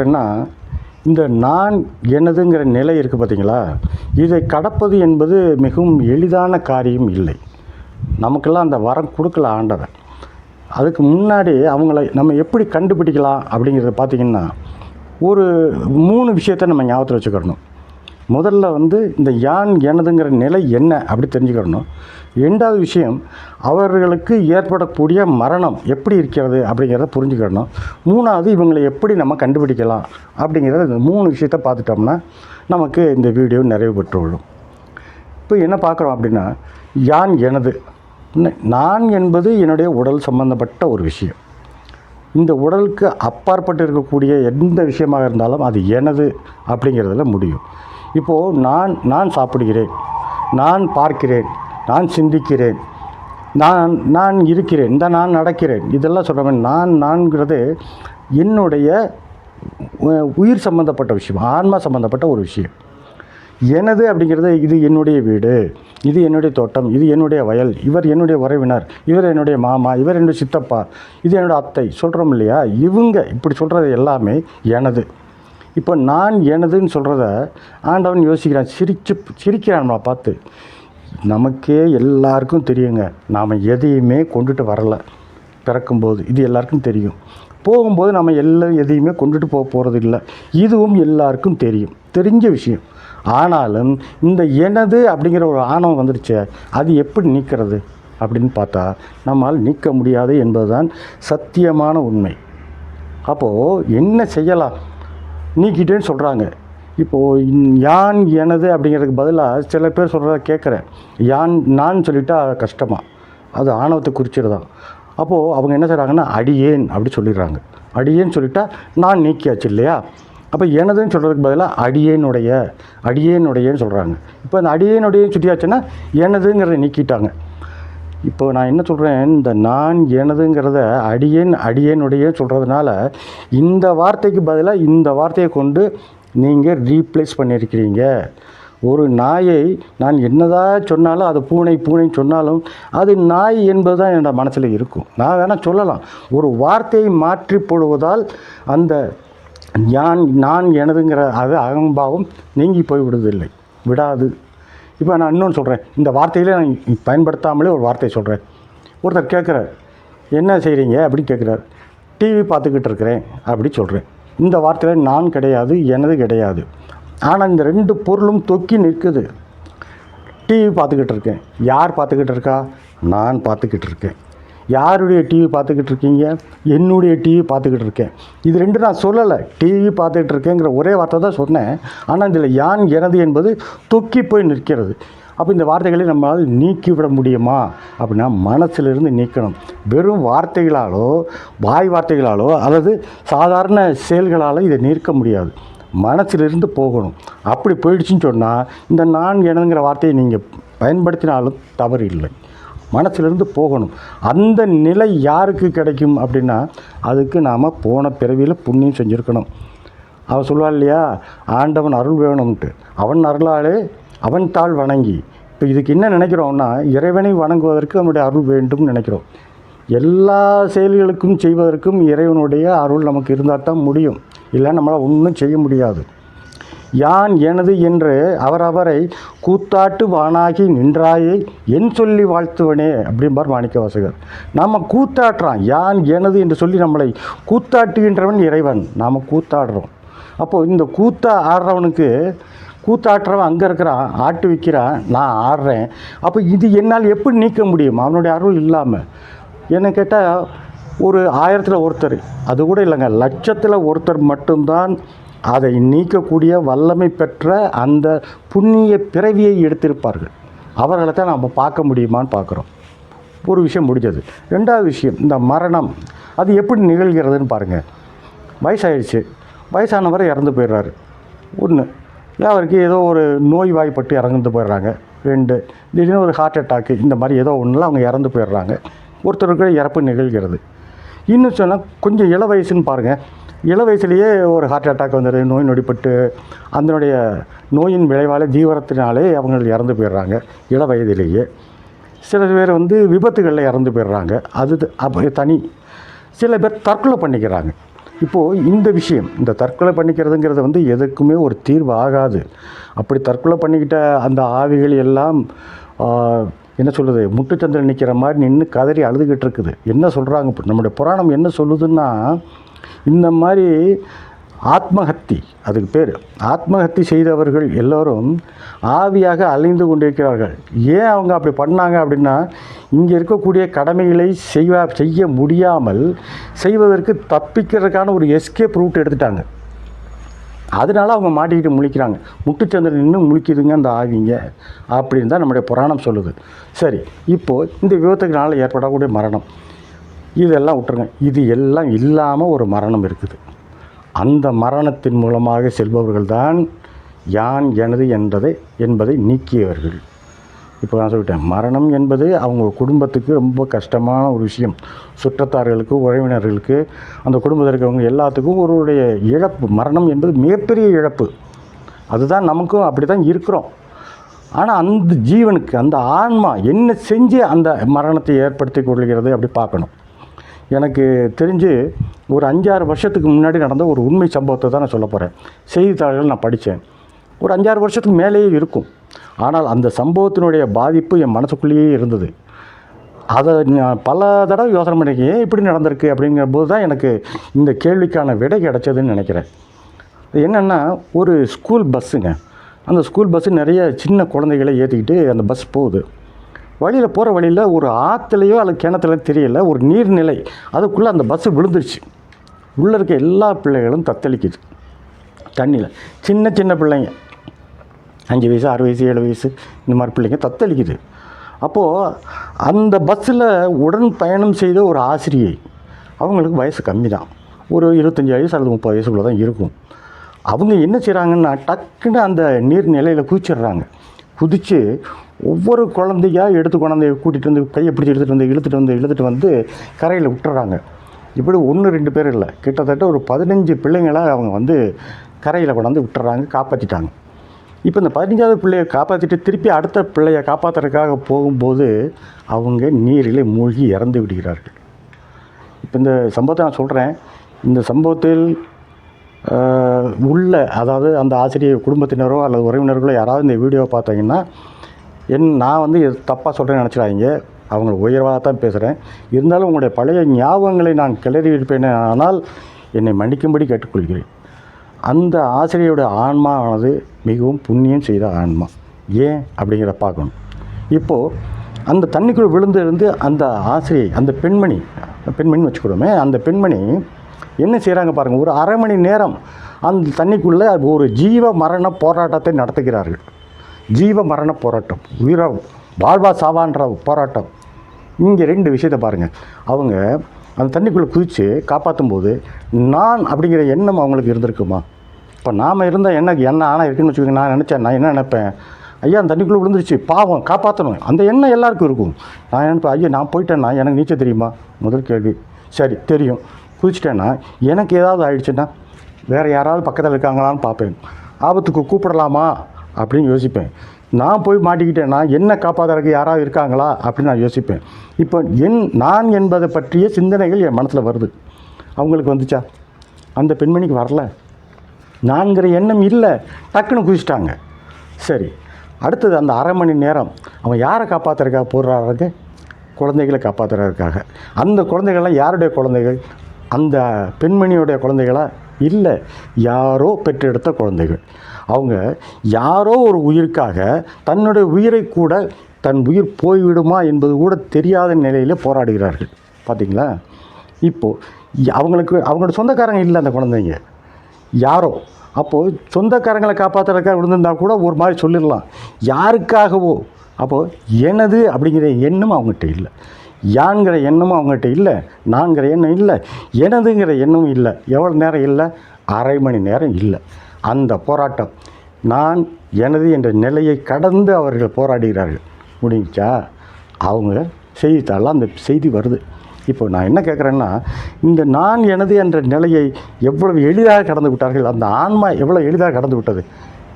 என்ன இந்த நான் எனதுங்கிற நிலை இருக்குது பார்த்தீங்களா? இதை கடப்பது என்பது மிகவும் எளிதான காரியம் இல்லை. நமக்கெல்லாம் அந்த வரம் கொடுக்கல ஆண்டவன் அதுக்கு முன்னாடி அவங்கள நம்ம எப்படி கண்டுபிடிக்கலாம் அப்படிங்கிறத பார்த்தீங்கன்னா ஒரு மூணு விஷயத்த நம்ம ஞாபகத்தில் வச்சுக்கிறணும் முதல்ல வந்து இந்த யான் எனதுங்கிற நிலை என்ன அப்படி தெரிஞ்சுக்கிறணும் ரெண்டாவது விஷயம் அவர்களுக்கு ஏற்படக்கூடிய மரணம் எப்படி இருக்கிறது அப்படிங்கிறத புரிஞ்சுக்கிடணும் மூணாவது இவங்களை எப்படி நம்ம கண்டுபிடிக்கலாம் அப்படிங்கிறத இந்த மூணு விஷயத்த பார்த்துட்டோம்னா நமக்கு இந்த வீடியோ நிறைவு பெற்றுவிடும். இப்போ என்ன பார்க்குறோம் அப்படின்னா யான் எனது. நான் என்பது என்னுடைய உடல் சம்பந்தப்பட்ட ஒரு விஷயம். இந்த உடலுக்கு அப்பாற்பட்டு இருக்கக்கூடிய எந்த விஷயமாக இருந்தாலும் அது எனது அப்படிங்கிறதுல முடியும். இப்போது நான் நான் சாப்பிடுகிறேன். நான் பார்க்கிறேன். நான் சிந்திக்கிறேன். நான் நான் இருக்கிறேன். இந்த நான் நடக்கிறேன். இதெல்லாம் சொல்கிறேன் நான் நான்கிறது என்னுடைய உயிர் சம்பந்தப்பட்ட விஷயம். ஆன்மா சம்பந்தப்பட்ட ஒரு விஷயம். எனது அப்படிங்கிறது இது என்னுடைய வீடு. இது என்னுடைய தோட்டம். இது என்னுடைய வயல். இவர் என்னுடைய உறவினர். இவர் என்னுடைய மாமா. இவர் என்னுடைய சித்தப்பா. இது என்னுடைய அத்தை. சொல்கிறோம் இல்லையா? இவங்க இப்படி சொல்கிறது எல்லாமே எனது. இப்போ நான் எனதுன்னு சொல்கிறத ஆண்டவன் யோசிக்கிறான். சிரிச்சு சிரிக்கிறான் நம்மளை பார்த்து. நமக்கே எல்லாருக்கும் தெரியுங்க. நாம் எதையுமே கொண்டுட்டு வரல. பிறக்கும்போது இது எல்லாருக்கும் தெரியும். போகும்போது நம்ம எல்லா எதையுமே கொண்டுட்டு போக போகிறது இல்லை இதுவும் எல்லாருக்கும் தெரியும். தெரிஞ்ச விஷயம். ஆனாலும் இந்த எனது அப்படிங்கிற ஒரு ஆணவம் வந்துடுச்சே அது எப்படி நீக்கிறது அப்படின்னு பார்த்தா நம்மால் நீக்க முடியாது என்பதுதான் சத்தியமான உண்மை. அப்போது என்ன செய்யலாம்? நீக்கிட்டேன்னு சொல்கிறாங்க இப்போது யான் எனது அப்படிங்கிறதுக்கு பதிலாக சில பேர் சொல்கிறத கேட்குறேன். யான் நான் சொல்லிட்டா கஷ்டமாக அது ஆணவத்தை குறிச்சிருதான் அப்போது அவங்க என்ன செய்கிறாங்கன்னா அடியேன் அப்படி சொல்லிடுறாங்க. அடியேன்னு சொல்லிட்டா நான் நீக்கியாச்சு இல்லையா? அப்போ எனதுன்னு சொல்கிறதுக்கு பதிலாக அடியேனுடைய அடியேனுடையன்னு சொல்கிறாங்க இப்போ அந்த அடியேனுடைய சுட்டியாச்சுன்னா எனதுங்கிறத நீக்கிட்டாங்க. இப்போ நான் என்ன சொல்கிறேன் இந்த நான் எனதுங்கிறத அடியேன் அடியேனுடைய சொல்கிறதுனால இந்த வார்த்தைக்கு பதிலாக இந்த வார்த்தையை கொண்டு நீங்கள் ரீப்ளேஸ் பண்ணியிருக்கிறீங்க. ஒரு நாயை நான் என்னதான் சொன்னாலும் அது பூனை பூனை சொன்னாலும் அது நாய் என்பது தான் என்னோட மனசில் இருக்கும். நான் வேணால் சொல்லலாம். ஒரு வார்த்தையை மாற்றி போடுவதால் அந்த யான் நான் எனதுங்கிற அது அகம்பாவம் நீங்கி போய் விடுவதில்லை விடாது. இப்போ நான் இன்னொன்று சொல்கிறேன் இந்த வார்த்தையிலே நான் பயன்படுத்தாமலே ஒரு வார்த்தையை சொல்கிறேன் ஒருத்தர் கேட்குறார் என்ன செய்கிறீங்க அப்படின்னு கேட்குறாரு. டிவி பார்த்துக்கிட்டு இருக்கிறேன் அப்படி சொல்கிறேன் இந்த வார்த்தையில் நான் கிடையாது எனது கிடையாது. ஆனால் இந்த ரெண்டு பொருளும் தொக்கி நிற்குது. டிவி பார்த்துக்கிட்டு இருக்கேன். யார் பார்த்துக்கிட்டு இருக்கா? நான் பார்த்துக்கிட்டு இருக்கேன். யாருடைய டிவி பார்த்துக்கிட்டு இருக்கீங்க என்னுடைய டிவி பார்த்துக்கிட்டு இருக்கேன் இது ரெண்டு நான் சொல்லலை. டிவி பார்த்துக்கிட்டு இருக்கேங்கிற ஒரே வார்த்தை தான் சொன்னேன். ஆனால் இதில் யான் எனது என்பது தொக்கி போய் நிற்கிறது. அப்போ இந்த வார்த்தைகளை நம்மளால் நீக்கிவிட முடியுமா? அப்படின்னா மனசிலிருந்து நீக்கணும். வெறும் வார்த்தைகளாலோ வாய் வார்த்தைகளாலோ அல்லது சாதாரண செயல்களாலோ இதை நீக்க முடியாது. மனசிலிருந்து போகணும். அப்படி போயிடுச்சுன்னு சொன்னால் இந்த நான் எனதுங்கிற வார்த்தையை நீங்கள் பயன்படுத்தினாலும் தவறு இல்லை மனசிலிருந்து போகணும். அந்த நிலை யாருக்கு கிடைக்கும் அப்படின்னா அதுக்கு நாம் போன பிறவியில் புண்ணியம் செஞ்சுருக்கணும். அவன் சொல்லுவாள் இல்லையா? ஆண்டவன் அருள் வேணும்ன்ட்டு. அவன் அருளாலே அவன் தாள் வணங்கி. இப்போ இதுக்கு என்ன நினைக்கிறோம்னா இறைவனை வணங்குவதற்கு அவனுடைய அருள் வேண்டும் நினைக்கிறோம். எல்லா செயல்களுக்கும் செய்வதற்கும் இறைவனுடைய அருள் நமக்கு இருந்தால் தான் முடியும். இல்லை நம்மளால் ஒன்றும் செய்ய முடியாது. யான் எனது என்று அவரவரை கூத்தாட்டு வானாகி நின்றாயே என் சொல்லி வாழ்த்துவனே அப்படிம்பார் மாணிக்க வாசகர் நாம் கூத்தாட்டுறான் யான் எனது என்று சொல்லி நம்மளை கூத்தாட்டுகின்றவன் இறைவன். நாம் கூத்தாடுறோம். அப்போது இந்த கூத்தா ஆடுறவனுக்கு கூத்தாட்டுறவன் அங்கே இருக்கிறான் ஆட்டு விற்கிறான் நான் ஆடுறேன். அப்போ இது என்னால் எப்படி நீக்க முடியும்? அவனுடைய அருள் இல்லாமல் என்ன கேட்டால் ஒரு ஆயிரத்தில் ஒருத்தர் அது கூட இல்லைங்க லட்சத்தில் ஒருத்தர் மட்டும்தான் அதை நீக்கக்கூடிய வல்லமை பெற்ற அந்த புண்ணிய பிறவியை எடுத்திருப்பார்கள். அவர்களை தான் நம்ம பார்க்க முடியுமான்னு பார்க்குறோம். ஒரு விஷயம் முடிஞ்சது. ரெண்டாவது விஷயம் இந்த மரணம் அது எப்படி நிகழ்கிறதுன்னு பாருங்கள் வயசாயிடுச்சு. வயசானவர் இறந்து போயிடுறாரு. ஒன்று அவருக்கு ஏதோ ஒரு நோய் வாய்ப்பட்டு இறந்து போயிடுறாங்க. ரெண்டு திடீர்னு ஒரு ஹார்ட் அட்டாக்கு இந்த மாதிரி ஏதோ ஒன்றில் அவங்க இறந்து போயிடுறாங்க. ஒருத்தருக்கு இறப்பு நிகழ்கிறது. இன்னும் சொன்னால் கொஞ்சம் இள வயசுன்னு பாருங்கள் இள வயசுலேயே ஒரு ஹார்ட் அட்டாக் வந்துடுது நோய் நொடிப்பட்டு அதனுடைய நோயின் விளைவால் தீவிரத்தினாலே அவங்க இறந்து போயிடுறாங்க இள வயதிலேயே. சில பேர் வந்து விபத்துகளில் இறந்து போயிடுறாங்க அது அப்போ தனி. சில பேர் தற்கொலை பண்ணிக்கிறாங்க. இப்போது இந்த விஷயம் இந்த தற்கொலை பண்ணிக்கிறதுங்கிறது வந்து எதுக்குமே ஒரு தீர்வு ஆகாது அப்படி தற்கொலை பண்ணிக்கிட்ட அந்த ஆவிகள் எல்லாம் என்ன சொல்லுது முட்டுச்சந்தில் நிற்கிற மாதிரி நின்று கதறி அழுதுகிட்டு இருக்குது. என்ன சொல்கிறாங்க இப்போ நம்முடைய புராணம் என்ன சொல்லுதுன்னா இந்த மாதிரி ஆத்மஹத்தி அதுக்கு பேர். ஆத்மஹத்தி செய்தவர்கள் எல்லோரும் ஆவியாக அலைந்து கொண்டிருக்கிறார்கள். ஏன் அவங்க அப்படி பண்ணாங்க அப்படின்னா இங்கே இருக்கக்கூடிய கடமைகளை செய்வா செய்ய முடியாமல் செய்வதற்கு தப்பிக்கிறதுக்கான ஒரு எஸ்கேப் ரூட் எடுத்துட்டாங்க. அதனால அவங்க மாட்டிக்கிட்டு முழிக்கிறாங்க. முட்டுச்சந்திரன் இன்னும் முழிக்குதுங்க அந்த ஆவிங்க அப்படின்னு தான் நம்முடைய புராணம் சொல்லுது. சரி இப்போது இந்த விபத்துக்குனால ஏற்படக்கூடிய மரணம். இதெல்லாம் விட்டுருங்க. இது எல்லாம் இல்லாமல் ஒரு மரணம் இருக்குது. அந்த மரணத்தின் மூலமாக செல்பவர்கள் தான் யான் எனது என்றதை என்பதை நீக்கியவர்கள். இப்போ நான் சொல்லிட்டேன். மரணம் என்பது அவங்க குடும்பத்துக்கு ரொம்ப கஷ்டமான ஒரு விஷயம். சுற்றத்தார்களுக்கு உறவினர்களுக்கு அந்த குடும்பத்தில் இருக்கிறவங்க எல்லாத்துக்கும் ஒருவருடைய இழப்பு. மரணம் என்பது மிகப்பெரிய இழப்பு. அதுதான் நமக்கும் அப்படி தான் இருக்கிறோம். ஆனால் அந்த ஜீவனுக்கு அந்த ஆன்மா என்ன செஞ்சு அந்த மரணத்தை ஏற்படுத்தி கொள்கிறது அப்படி பார்க்கணும். எனக்கு தெரிஞ்சு ஒரு அஞ்சாறு வருஷத்துக்கு முன்னாடி நடந்த ஒரு உண்மை சம்பவத்தை தான் நான் சொல்ல போகிறேன் செய்தித்தாள்கள் நான் படித்தேன் ஒரு அஞ்சாறு வருஷத்துக்கு மேலேயே இருக்கும். ஆனால் அந்த சம்பவத்தினுடைய பாதிப்பு என் மனசுக்குள்ளேயே இருந்தது. அதை நான் பல தடவை யோசனை பண்ணிருக்கேன். ஏன் இப்படி நடந்திருக்கு? அப்படிங்கிற போது தான் எனக்கு இந்த கேள்விக்கான விடை கிடைச்சதுன்னு நினைக்கிறேன். அது என்னென்னா ஒரு ஸ்கூல் பஸ்ஸுங்க. அந்த ஸ்கூல் பஸ்ஸு நிறைய சின்ன குழந்தைகளை ஏற்றிக்கிட்டு அந்த பஸ் போகுது. வழியில் போகிற வழியில் ஒரு ஆற்றுலையோ அல்லது கிணத்துலையோ தெரியல ஒரு நீர்நிலை. அதுக்குள்ளே அந்த பஸ்ஸு விழுந்துருச்சு. உள்ளே இருக்க எல்லா பிள்ளைகளும் தத்தளிக்குது. தண்ணியில். சின்ன சின்ன பிள்ளைங்க. அஞ்சு வயசு ஆறு வயசு ஏழு வயசு இந்த மாதிரி பிள்ளைங்க தத்தளிக்குது. அப்போது அந்த பஸ்ஸில் உடன் பயணம் செய்த ஒரு ஆசிரியை அவங்களுக்கு வயசு கம்மி தான் ஒரு இருபத்தஞ்சி வயசு அல்லது முப்பது வயசுக்குள்ளே தான் இருக்கும். அவங்க என்ன செய்கிறாங்கன்னா டக்குன்னு அந்த நீர் நிலையில் குதிச்சிடுறாங்க. குதித்து ஒவ்வொரு குழந்தையாக எடுத்து கொண்டாந்து கூட்டிகிட்டு வந்து கையை பிடிச்சி எடுத்துகிட்டு வந்து இழுத்துட்டு வந்து இழுத்துட்டு வந்து கரையில் விட்டுறாங்க. இப்படி ஒன்று ரெண்டு பேர் இல்லை. கிட்டத்தட்ட ஒரு பதினஞ்சு பிள்ளைங்களாக அவங்க வந்து கரையில் கொண்டாந்து விட்டுறாங்க காப்பாற்றிட்டாங்க இப்போ இந்த பதினஞ்சாவது பிள்ளையை காப்பாற்றிட்டு திருப்பி அடுத்த பிள்ளையை காப்பாற்றுறதுக்காக போகும்போது அவங்க நீரிலே மூழ்கி இறந்து விடுகிறார்கள். இப்போ இந்த சம்பவத்தை நான் சொல்கிறேன் இந்த சம்பவத்தில் உள்ள அதாவது அந்த ஆசிரியர் குடும்பத்தினரோ அல்லது உறவினர்களோ யாராவது இந்த வீடியோவை பார்த்தீங்கன்னா என் நான் வந்து இது தப்பாக சொல்கிறேன்னு நினச்சிடாதீங்க அவங்கள உயர்வாக தான் பேசுகிறேன் இருந்தாலும் உங்களுடைய பழைய ஞாபகங்களை நான் கிளறி இருப்பேன் ஆனால் என்னை மன்னிக்கும்படி கேட்டுக்கொள்கிறேன். அந்த ஆசிரியருடைய ஆன்மாவானது மிகவும் புண்ணியம் செய்த ஆன்மா. ஏன் அப்படிங்கிறத பார்க்கணும். இப்போது அந்த தண்ணிக்குள் விழுந்து இருந்து அந்த ஆசிரியை அந்த பெண்மணி பெண்மணி வச்சுக்கிடுவோமே அந்த பெண்மணி என்ன செய்கிறாங்க பாருங்கள் ஒரு அரை மணி நேரம் அந்த தண்ணிக்குள்ளே ஒரு ஜீவ மரண போராட்டத்தை நடத்துகிறார்கள். ஜீவ மரண போராட்டம் உயிர வாழ்வா சாவான்ற போராட்டம். இங்கே ரெண்டு விஷயத்தை பாருங்கள் அவங்க அந்த தண்ணிக்குள்ளே குதித்து காப்பாற்றும் போது நான் அப்படிங்கிற எண்ணம் அவங்களுக்கு இருந்திருக்குமா? இப்போ நாம் இருந்தால் என்ன என்ன ஆனால் இருக்குன்னு வச்சுக்கோங்க நான் நினச்சேன் நான் என்ன நினைப்பேன்? ஐயா அந்த தண்ணிக்குள்ளே விழுந்துருச்சு பாவம் காப்பாற்றணும் அந்த எண்ணம் எல்லாருக்கும் இருக்கும். நான் நினைப்பேன் ஐயா நான் போயிட்டேன்னா எனக்கு நீச்சல் தெரியுமா? முதல் கேள்வி. சரி தெரியும். குதிச்சிட்டேன்னா எனக்கு ஏதாவது ஆயிடுச்சுன்னா வேறு யாராவது பக்கத்தில் இருக்காங்களான்னு பார்ப்பேன். ஆபத்துக்கு கூப்பிடலாமா அப்படின்னு யோசிப்பேன். நான் போய் மாட்டிக்கிட்டேன்னா என்ன காப்பாற்றுறதுக்கு யாராவது இருக்காங்களா அப்படின்னு நான் யோசிப்பேன். இப்போ என் நான் என்பதை பற்றிய சிந்தனைகள் என் மனசில் வருது. அவங்களுக்கு வந்துச்சா? அந்த பெண்மணிக்கு வரல. நான்கிற எண்ணம் இல்லை. டக்குன்னு குதிச்சிட்டாங்க. சரி அடுத்தது அந்த அரை மணி நேரம் அவன் யாரை காப்பாற்றுறதுக்காக போடுறாரு குழந்தைகளை காப்பாற்றுறதுக்காக அந்த குழந்தைகள்லாம் யாருடைய குழந்தைகள்? அந்த பெண்மணியுடைய குழந்தைகளா? இல்லை. யாரோ பெற்றெடுத்த குழந்தைகள். அவங்க யாரோ ஒரு உயிருக்காக தன்னுடைய உயிரை கூட தன் உயிர் போய்விடுமா என்பது கூட தெரியாத நிலையில் போராடுகிறார்கள். பார்த்தீங்களா? இப்போது அவங்களுக்கு அவங்களோட சொந்தக்காரங்க இல்லை அந்த குழந்தைங்க. யாரோ. அப்போது சொந்தக்காரங்களை காப்பாற்றுறதுக்காக விழுந்திருந்தா கூட ஒரு மாதிரி சொல்லிடலாம். யாருக்காகவோ. அப்போது எனது அப்படிங்கிற எண்ணம் அவங்ககிட்ட இல்லை. யான்கிற எண்ணமும் அவங்ககிட்ட இல்லை நான்கிற எண்ணம் இல்லை எனதுங்கிற எண்ணமும் இல்லை. எவ்வளோ நேரம் இல்லை? அரை மணி நேரம் இல்லை. அந்த போராட்டம் நான் எனது என்ற நிலையை கடந்து அவர்கள் போராடுகிறார்கள். முடிஞ்சா அவங்க செய்தித்தாளில் அந்த செய்தி வருது. இப்போ நான் என்ன கேட்குறேன்னா இந்த நான் எனது என்ற நிலையை எவ்வளவு எளிதாக கடந்து விட்டார்கள்? அந்த ஆன்மா எவ்வளோ எளிதாக கடந்து விட்டது?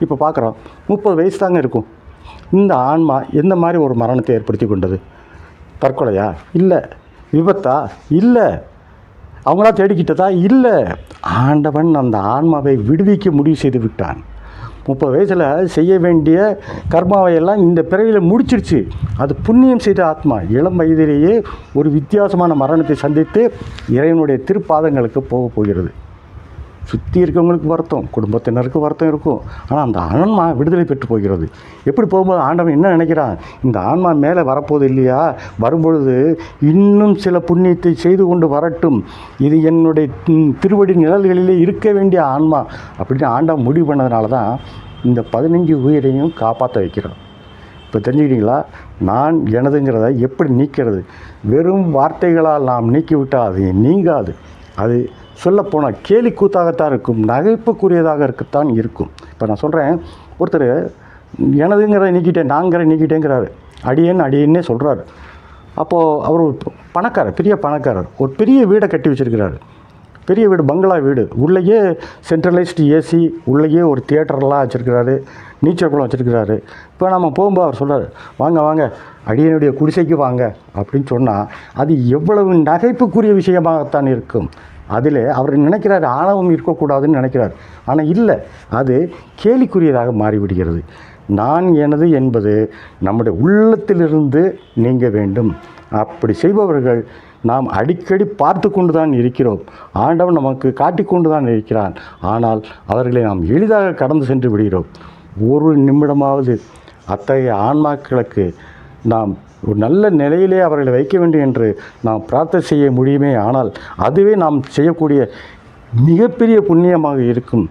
இப்போ பார்க்குறோம் முப்பது வயசு தாங்க இருக்கும். இந்த ஆன்மா எந்த மாதிரி ஒரு மரணத்தை ஏற்படுத்தி கொண்டது? தற்கொலையா? இல்லை. விபத்தா? இல்லை. அவங்களா தேடிக்கிட்டதா? இல்லை. ஆண்டவன் அந்த ஆன்மாவை விடுவிக்க முடிவு செய்து விட்டான். முப்பது வயசில் செய்ய வேண்டிய கர்மாவை எல்லாம் இந்த பிறவியில் முடிச்சிருச்சு. அது புண்ணியம் செய்த ஆத்மா. இளம் வயதிலேயே ஒரு வித்தியாசமான மரணத்தை சந்தித்து இறைவனுடைய திருப்பாதங்களுக்கு போக போகிறது. சுற்றி இருக்கவங்களுக்கு வருத்தம் குடும்பத்தினருக்கு வருத்தம் இருக்கும். ஆனால் அந்த ஆன்மா விடுதலை பெற்று போகிறது. எப்படி போகும்போது ஆண்டவன் என்ன நினைக்கிறான்? இந்த ஆன்மா மேலே வரப்போகுது இல்லையா? வரும்பொழுது இன்னும் சில புண்ணியத்தை செய்து கொண்டு வரட்டும். இது என்னுடைய திருவடி நிழல்களிலே இருக்க வேண்டிய ஆன்மா. அப்படின்னு ஆண்டவன் முடிவு பண்ணதுனால தான் இந்த பதினஞ்சு உயிரையும் காப்பாற்ற வைக்கிறான். இப்போ தெரிஞ்சுக்கிட்டீங்களா? நான் எனதுங்கிறத எப்படி நீக்கிறது? வெறும் வார்த்தைகளால் நாம் நீக்கிவிட்டால் அது நீங்காது. அது சொல்லப்போனால் கேலி கூத்தாகத்தான் இருக்கும் நகைப்புக்குரியதாக இருக்கத்தான் இருக்கும். இப்போ நான் சொல்கிறேன் ஒருத்தர் எனதுங்கிறத நீக்கிட்டேன் நாங்கிற நீக்கிட்டேங்கிறாரு. அடியேன்னு அடியேன்னே சொல்கிறாரு. அப்போது அவர் ஒரு பணக்காரர் பெரிய பணக்காரர் ஒரு பெரிய வீடை கட்டி வச்சிருக்கிறாரு. பெரிய வீடு பங்களா வீடு. உள்ளேயே சென்ட்ரலைஸ்டு ஏசி உள்ளேயே ஒரு தியேட்டர்லாம் வச்சுருக்கிறாரு நீச்சல் குளம் வச்சுருக்கிறாரு. இப்போ நம்ம போகும்போது அவர் சொல்கிறார் வாங்க வாங்க அடியனுடைய குடிசைக்கு வாங்க அப்படின்னு சொன்னால் அது எவ்வளவு நகைப்புக்குரிய விஷயமாகத்தான் இருக்கும். அதில் அவர் நினைக்கிறார் ஆணவம் இருக்கக்கூடாதுன்னு நினைக்கிறார். ஆனால் இல்லை அது கேலிக்குரியதாக மாறிவிடுகிறது. நான் எனது என்பது நம்முடைய உள்ளத்திலிருந்து நீங்க வேண்டும். அப்படி செய்பவர்கள் நாம் அடிக்கடி பார்த்து கொண்டு தான் இருக்கிறோம். ஆண்டவன் நமக்கு காட்டிக்கொண்டு தான் இருக்கிறான். ஆனால் அவர்களை நாம் எளிதாக கடந்து சென்று விடுகிறோம். ஒரு நிமிடமாவது அத்தகைய ஆன்மாக்களுக்கு நாம் ஒரு நல்ல நிலையிலே அவர்களை வைக்க வேண்டும் என்று நாம் பிரார்த்தனை செய்ய முடியுமே. ஆனால் அதுவே நாம் செய்யக்கூடிய மிகப்பெரிய புண்ணியமாக இருக்கும்.